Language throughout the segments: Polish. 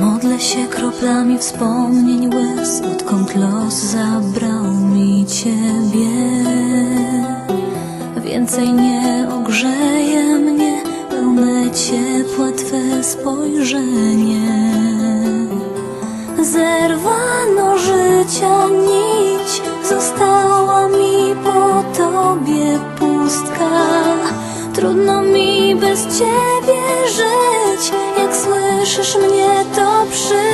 Modlę się kroplami wspomnień łez, odkąd los zabrał mi ciebie. Więcej nie ogrzeje mnie pełne ciepła twe spojrzenie. Zerwano życia nić, została mi po tobie pustka. Trudno mi bez ciebie. Jak słyszysz mnie to przy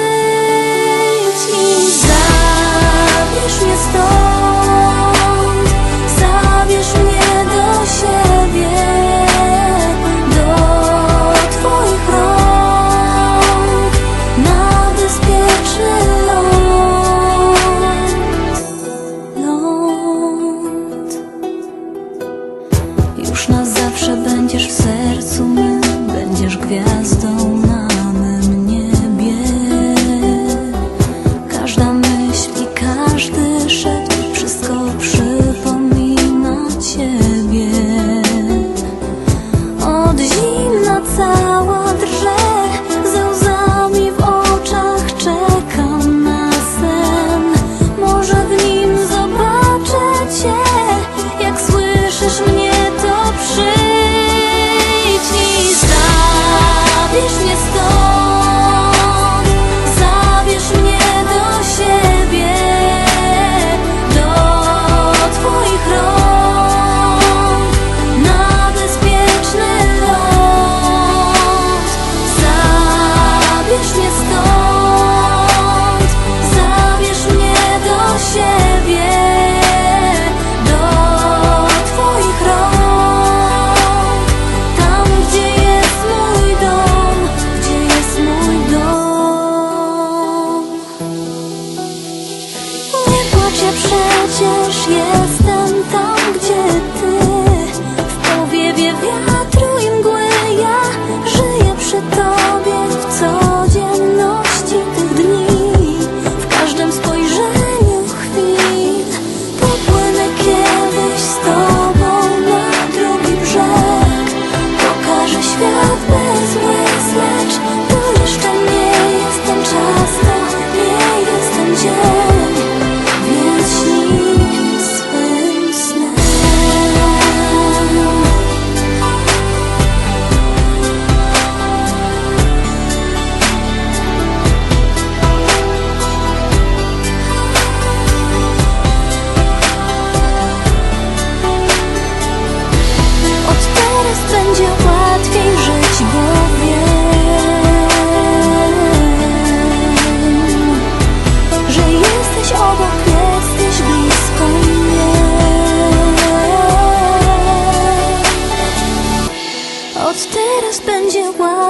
是。现实也。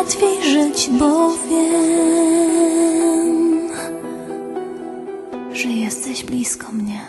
łatwiej żyć, bo wiem, że jesteś blisko mnie.